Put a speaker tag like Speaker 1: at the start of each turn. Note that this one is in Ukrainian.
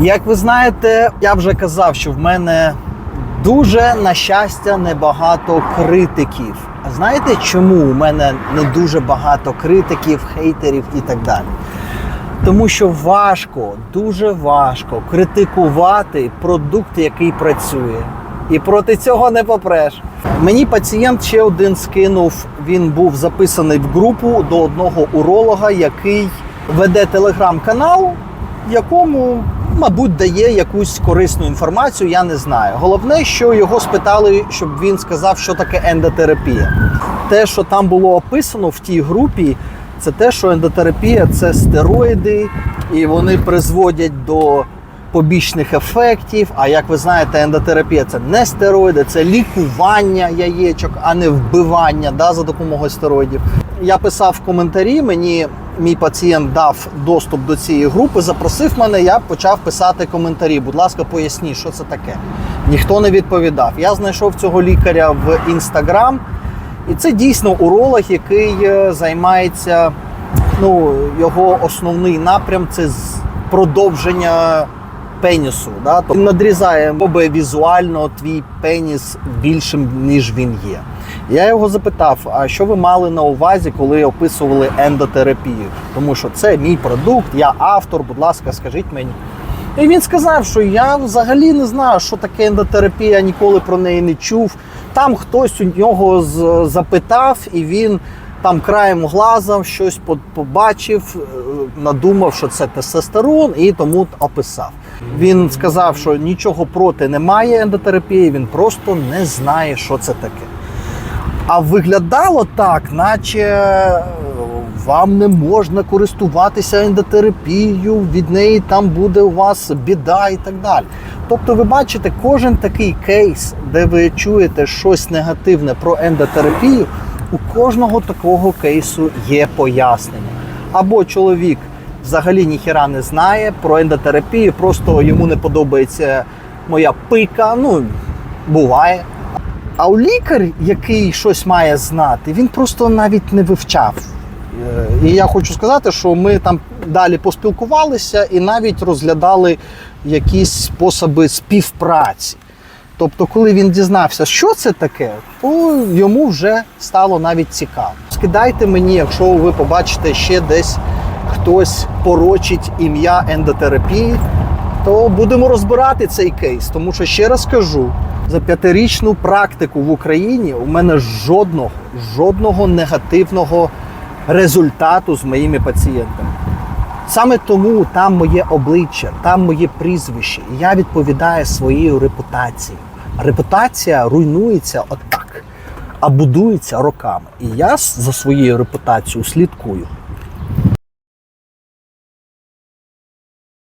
Speaker 1: Як ви знаєте, я вже казав, що в мене дуже, на щастя, небагато критиків. А знаєте, чому у мене не дуже багато критиків, хейтерів і так далі? Тому що важко, дуже важко критикувати продукт, який працює. І проти цього не попреш. Мені пацієнт ще один скинув. Він був записаний в групу до одного уролога, який веде телеграм-канал, в якому, мабуть, дає якусь корисну інформацію. Я не знаю. Головне, що його спитали, щоб він сказав, що таке ендотерапія. Те, що там було описано в тій групі, це те, що ендотерапія це стероїди, і вони призводять до побічних ефектів. А як ви знаєте, ендотерапія це не стероїди, це лікування яєчок, а не вбивання да, за допомогою стероїдів. Я писав в коментарі, мені мій пацієнт дав доступ до цієї групи, запросив мене, я почав писати коментарі. Будь ласка, поясніть, що це таке. Ніхто не відповідав. Я знайшов цього лікаря в інстаграм. І це дійсно уролог, який е, займається. Ну, його основний напрям це продовження пенісу. Да? Тобто він надрізає робить візуально твій пеніс більшим, ніж він є. Я його запитав: а що ви мали на увазі, коли описували ендотерапію? Тому що це мій продукт, я автор, будь ласка, скажіть мені. І він сказав, що я взагалі не знаю, що таке ендотерапія, ніколи про неї не чув. Там хтось у нього запитав, і він там краєм глаза щось по- побачив, е, надумав, що це тестостерон, і тому описав. Він сказав, що нічого проти немає ендотерапії, він просто не знає, що це таке. А виглядало так, наче е, вам не можна користуватися ендотерапією, від неї там буде у вас біда і так далі. Тобто, ви бачите, кожен такий кейс, де ви чуєте щось негативне про ендотерапію, у кожного такого кейсу є пояснення. Або чоловік взагалі ніхіра не знає про ендотерапію, просто йому не подобається моя пика. Ну, буває. А у лікар, який щось має знати, він просто навіть не вивчав. Е, І я хочу сказати, що ми там далі поспілкувалися і навіть розглядали якісь способи співпраці. Тобто, коли він дізнався, що це таке, то йому вже стало навіть цікаво. Скидайте мені, якщо ви побачите ще десь хтось порочить ім'я ендотерапії, то будемо розбирати цей кейс. Тому що ще раз кажу, за п'ятирічну практику в Україні у мене жодного, жодного негативного результату з моїми пацієнтами. Саме тому там моє обличчя, там моє прізвище. І я відповідаю своєю репутацією. Репутація руйнується отак, а будується роками. І я за своєю репутацією слідкую.